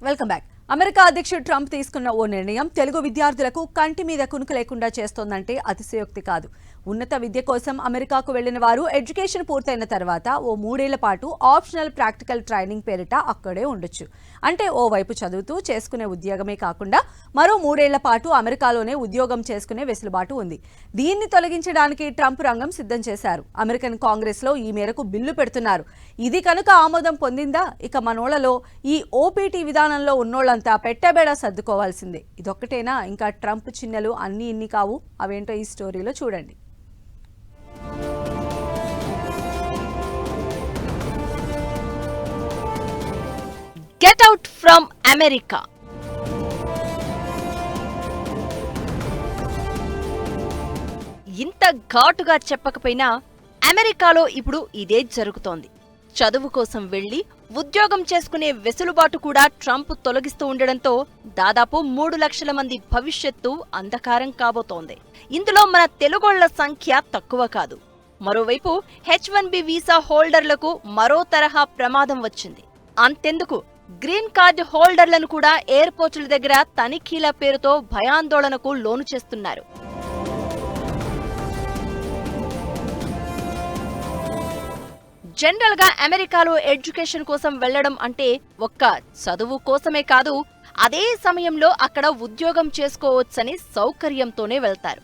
Welcome back. America అధ్యక్షుడు Trump తీసుకున్న ఓ నిర్ణయం తెలుగు విద్యార్థులకు కంటి మీద కునుకు లేకుండా చేస్తోందంటే అతిశయోక్తి కాదు. ఉన్నత విద్య కోసం అమెరికాకు వెళ్ళిన వారు ఎడ్యుకేషన్ పూర్తయిన తర్వాత ఓ మూడేళ్ళ పాటు ఆప్షనల్ ప్రాక్టికల్ ట్రైనింగ్ పేరిట అక్కడే ఉండొచ్చు. అంటే ఓ వైపు చదువుతూ చేసుకునే ఉద్యోగమే కాకుండా మరో మూడేళ్ళ పాటు అమెరికాలోనే ఉద్యోగం చేసుకునే వెసులుబాటు ఉంది. దీన్ని తొలగించడానికి ట్రంప్ రంగం సిద్ధం చేశారు. అమెరికన్ కాంగ్రెస్లో ఈ మేరకు బిల్లు పెడుతున్నారు. ఇది కనుక ఆమోదం పొందిందా? ఇక మనోళ్ళలో ఈ ఓపీటీ విధానంలో ఉన్నోళ్ళ అంతా పెట్టబేడ సర్దుకోవాల్సిందే. ఇదొక్కటేనా? ఇంకా ట్రంప్ చిన్నలు అన్ని ఇన్ని కావు. అవేంటో ఈ స్టోరీలో చూడండి. Get out from America. ఇంత ఘాటుగా చెప్పకపోయినా అమెరికాలో ఇప్పుడు ఇదే జరుగుతోంది. చదువు కోసం వెళ్ళి ఉద్యోగం చేసుకునే వెసులుబాటు కూడా ట్రంప్ తొలగిస్తూ ఉండడంతో దాదాపు మూడు లక్షల మంది భవిష్యత్తు అంధకారం కాబోతోంది. ఇందులో మన తెలుగోళ్ళ సంఖ్య తక్కువ కాదు. మరోవైపు హెచ్ వన్ బి వీసా హోల్డర్లకు మరో తరహా ప్రమాదం వచ్చింది. అంతెందుకు? గ్రీన్ కార్డు హోల్డర్లను కూడా ఎయిర్పోర్టుల దగ్గర తనిఖీల పేరుతో భయాందోళనకు లోను చేస్తున్నారు. జనరల్గా అమెరికాలో ఎడ్యుకేషన్ కోసం వెళ్ళడం అంటే ఒక్క చదువు కోసమే కాదు అదే సమయంలో అక్కడ ఉద్యోగం చేసుకోవచ్చని సౌకర్యంతోనే వెళ్తారు.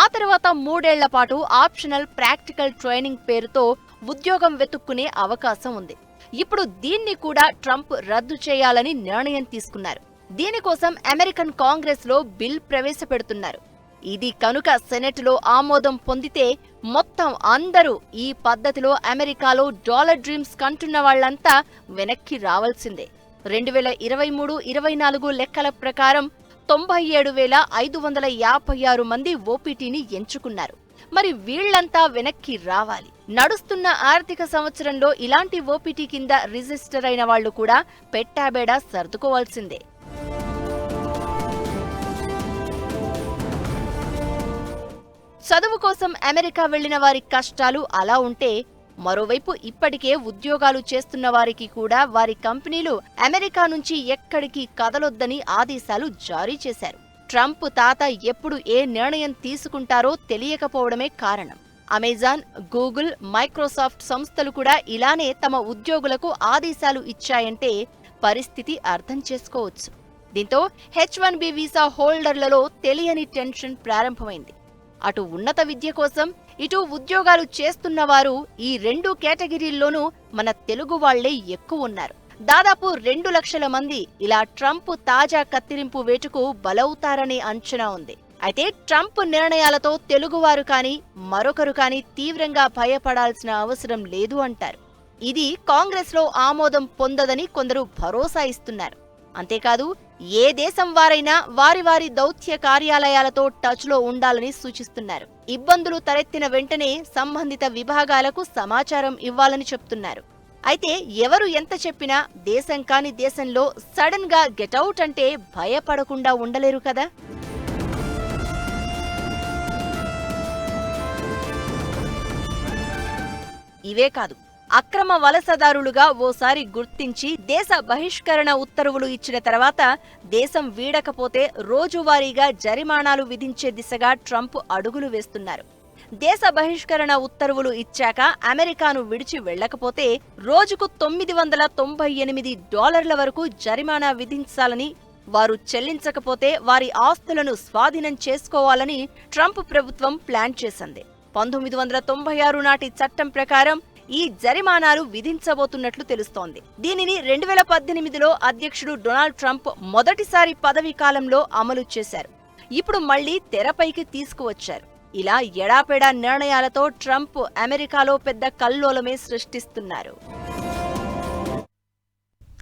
ఆ తర్వాత మూడేళ్ళ పాటు ఆప్షనల్ ప్రాక్టికల్ ట్రైనింగ్ పేరుతో ఉద్యోగం వెతుక్కునే అవకాశం ఉంది. ఇప్పుడు దీన్ని కూడా ట్రంప్ రద్దు చేయాలని నిర్ణయం తీసుకున్నారు. దీనికోసం అమెరికన్ కాంగ్రెస్లో బిల్ ప్రవేశపెడుతున్నారు. ఇది కనుక సెనెట్లో ఆమోదం పొందితే మొత్తం అందరూ ఈ పద్ధతిలో అమెరికాలో డాలర్ డ్రీమ్స్ కంటున్న వాళ్ళంతా వెనక్కి రావాల్సిందే. రెండు వేల ఇరవై మూడు ఇరవై నాలుగు లెక్కల ప్రకారం తొంభై ఏడు వేల ఐదు వందల యాభై ఆరు మంది ఓపీటీని ఎంచుకున్నారు. మరి వీళ్ళంతా వెనక్కి రావాలి. నడుస్తున్న ఆర్థిక సంవత్సరంలో ఇలాంటి ఓపీటీ కింద రిజిస్టర్ అయిన వాళ్ళు కూడా పెట్టాబేడా సర్దుకోవాల్సిందే. చదువు కోసం అమెరికా వెళ్ళిన వారి కష్టాలు అలా ఉంటే మరోవైపు ఇప్పటికే ఉద్యోగాలు చేస్తున్న వారికి కూడా వారి కంపెనీలు అమెరికా నుంచి ఎక్కడికి కదలొద్దని ఆదేశాలు జారీ చేశారు. ట్రంప్ తాత ఎప్పుడు ఏ నిర్ణయం తీసుకుంటారో తెలియకపోవడమే కారణం. అమెజాన్ గూగుల్ మైక్రోసాఫ్ట్ సంస్థలు కూడా ఇలానే తమ ఉద్యోగులకు ఆదేశాలు ఇచ్చాయంటే పరిస్థితి అర్థం చేసుకోవచ్చు. దీంతో హెచ్ వన్ బి వీసా హోల్డర్లలో తెలియని టెన్షన్ ప్రారంభమైంది. అటు ఉన్నత విద్య కోసం ఇటు ఉద్యోగాలు చేస్తున్నవారు ఈ రెండు కేటగిరీల్లోనూ మన తెలుగు వాళ్ళే ఎక్కువ ఉన్నారు. దాదాపు రెండు లక్షల మంది ఇలా ట్రంప్ తాజా కత్తిరింపు వేటుకు బలవుతారనే అంచనా ఉంది. అయితే ట్రంప్ నిర్ణయాలతో తెలుగువారు కాని మరొకరు కాని తీవ్రంగా భయపడాల్సిన అవసరం లేదు అంటారు. ఇది కాంగ్రెస్లో ఆమోదం పొందదని కొందరు భరోసా ఇస్తున్నారు. అంతేకాదు ఏ దేశం వారైనా వారి వారి దౌత్య కార్యాలయాలతో టచ్లో ఉండాలని సూచిస్తున్నారు. ఇబ్బందులు తలెత్తిన వెంటనే సంబంధిత విభాగాలకు సమాచారం ఇవ్వాలని చెప్తున్నారు. అయితే ఎవరు ఎంత చెప్పినా దేశం కాని దేశంలో సడన్గా గెటౌట్ అంటే భయపడకుండా ఉండలేరు కదా? ఇవే కాదు అక్రమ వలసదారులుగా ఓసారి గుర్తించి దేశ బహిష్కరణ ఉత్తర్వులు ఇచ్చిన తర్వాత దేశం వీడకపోతే రోజువారీగా జరిమానాలు విధించే దిశగా ట్రంప్ అడుగులు వేస్తున్నారు. దేశ బహిష్కరణ ఉత్తర్వులు ఇచ్చాక అమెరికాను విడిచి వెళ్ళకపోతే రోజుకు తొమ్మిది వందల తొంభై ఎనిమిది డాలర్ల వరకు జరిమానా విధించాలని వారు చెల్లించకపోతే వారి ఆస్తులను స్వాధీనం చేసుకోవాలని ట్రంప్ ప్రభుత్వం ప్లాన్ చేసింది. పంతొమ్మిది వందల తొంభై ఆరు నాటి చట్టం ప్రకారం ఈ జరిమానాలు విధించబోతున్నట్లు తెలుస్తోంది. దీనిని రెండు వేల పద్దెనిమిదిలో అధ్యక్షుడు డొనాల్డ్ ట్రంప్ మొదటిసారి పదవీ కాలంలో అమలు చేశారు. ఇప్పుడు మళ్ళీ తెరపైకి తీసుకువచ్చారు. ఇలా ఎడాపెడా నిర్ణయాలతో ట్రంప్ అమెరికాలో పెద్ద కల్లోలమే సృష్టిస్తున్నారు.